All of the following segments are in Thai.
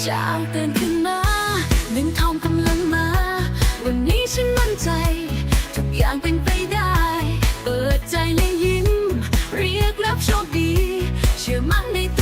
เช้าตื่นขึ้นมาหนึ่งทองกำลังมา วันนี้ฉันมั่นใจ ทุกอย่างเป็นไปได้ เปิดใจและยิ้ม เรียกรับโชคดี เชื่อมั่นในตัว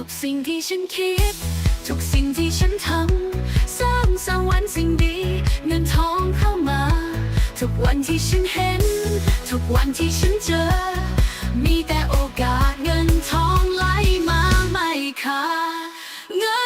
ทุกสิ่งที่ฉันคิด ทุกสิ่งที่ฉันทำสร้างสวรรค์สิ่งดีเงินทองเข้ามา ทุกวันที่ฉันเห็น ทุกวันที่ฉันเจอ มีแต่โอกาสเงินทองไหลมาไม่ขาดเงิน